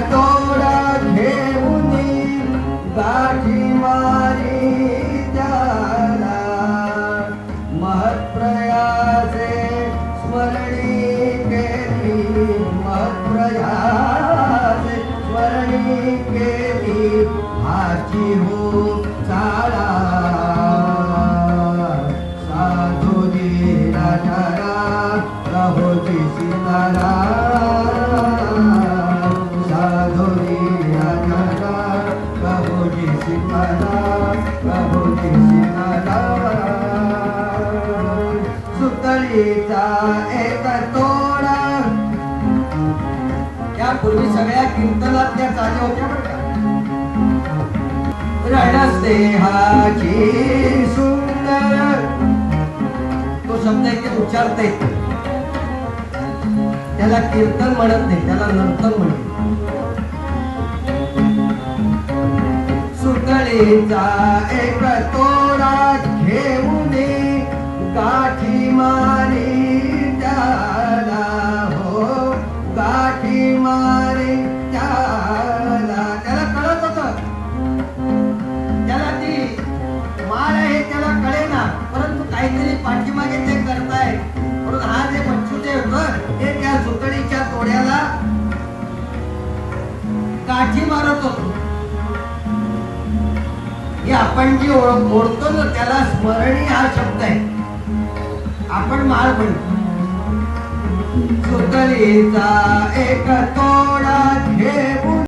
तोडा घेऊनी गाठी मारी त्याला. महत्प्रयासे स्मरणी केली महत्प्रयासे स्मरणी केली हाची हो चाळा. साधुजी राजारा रहोजी सीतारा पूर्वी सगळ्या कीर्तनात त्या चाली होत्या बरं का. रणस्नेहाची सुंदर. तो शब्द इथे उच्चारता त्याला कीर्तन म्हणत नाही त्याला नर्तन म्हणते सुतळीचा एक तोडा घेऊन काठी मारी त्याला हो. काठी मारी त्याला. त्याला कळत होत. त्याला ती माळ आहे त्याला कळे ना परंतु काहीतरी पाठीमागे ते करताय. म्हणून हा जे बच्चू जे होत त्या सुतळीच्या तोड्याला काठी मारत होतो. आपण जी ओळख ओळखतो ना त्याला स्मरणी हा शब्द आहे. आपण माळ म्हणतो सुतलीचा एक तोडा घेऊ